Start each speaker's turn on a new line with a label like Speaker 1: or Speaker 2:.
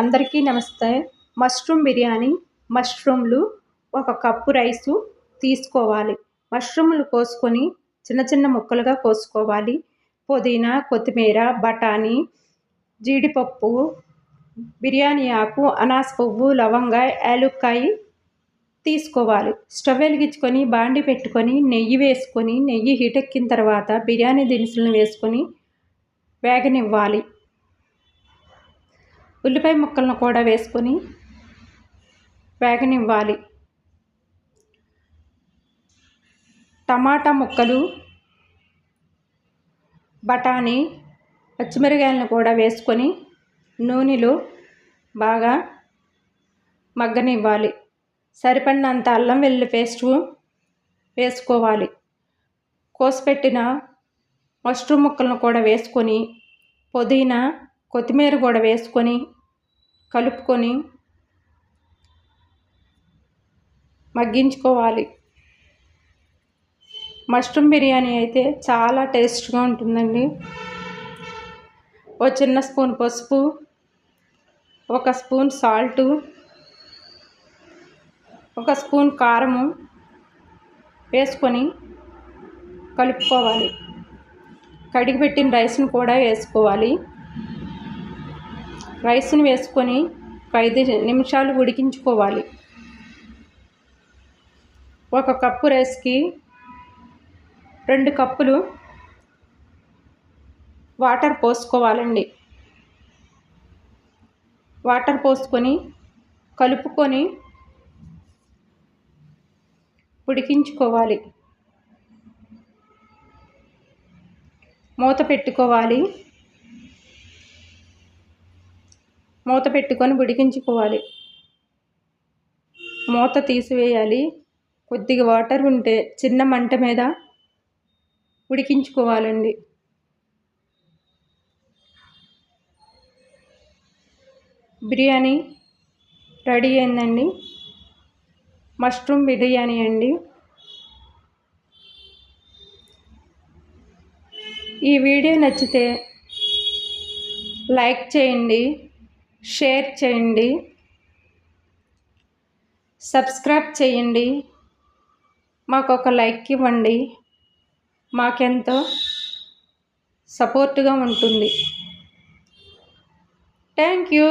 Speaker 1: అందరికీ నమస్తే మష్రూమ్ బిర్యానీ మష్రూమ్లు ఒక కప్పు రైసు తీసుకోవాలి మష్రూమ్లు కోసుకొని చిన్న చిన్న ముక్కలుగా కోసుకోవాలి పుదీనా కొత్తిమీర బఠానీ జీడిపప్పు బిర్యానీ ఆకు అనాస పువ్వు లవంగ యాలుక్కాయ తీసుకోవాలి స్టవ్ వెలిగించుకొని బాండి పెట్టుకొని నెయ్యి వేసుకొని నెయ్యి హీటెక్కిన తర్వాత బిర్యానీ దినుసులను వేసుకొని వేగనివ్వాలి ఉల్లిపాయ ముక్కలను కూడా వేసుకొని వేగనివ్వాలి టమాటా ముక్కలు బఠానీ పచ్చిమిరకాయలను కూడా వేసుకొని నూనెలో బాగా మగ్గనివ్వాలి సరిపడినంత అల్లం వెల్లుల్లి పేస్టు వేసుకోవాలి కోసిపెట్టిన మష్రూమ్ ముక్కలను కూడా వేసుకొని పుదీనా కొత్తిమీర కూడా వేసుకొని కలుపుకొని మగ్గించుకోవాలి మష్రూమ్ బిర్యానీ అయితే చాలా టేస్ట్గా ఉంటుందండి ఓ చిన్న స్పూన్ పసుపు ఒక స్పూన్ సాల్ట్ ఒక స్పూన్ కారము వేసుకొని కలుపుకోవాలి కడిగిపెట్టిన రైస్ని కూడా వేసుకోవాలి రైస్ని వేసుకొని ఒక ఐదు నిమిషాలు ఉడికించుకోవాలి ఒక కప్పు రైస్కి రెండు కప్పులు వాటర్ పోసుకోవాలండి వాటర్ పోసుకొని కలుపుకొని ఉడికించుకోవాలి మూత పెట్టుకోవాలి మూత పెట్టుకొని ఉడికించుకోవాలి మూత తీసివేయాలి కొద్దిగా వాటర్ ఉంటే చిన్న మంట మీద ఉడికించుకోవాలండి బిర్యానీ రెడీ అయిందండి మష్రూమ్ బిర్యానీ అండి ఈ వీడియో నచ్చితే లైక్ చేయండి షేర్ చేయండి సబ్స్క్రైబ్ చేయండి మాకు ఒక లైక్ ఇవ్వండి మాకెంతో సపోర్ట్గా ఉంటుంది థ్యాంక్ యూ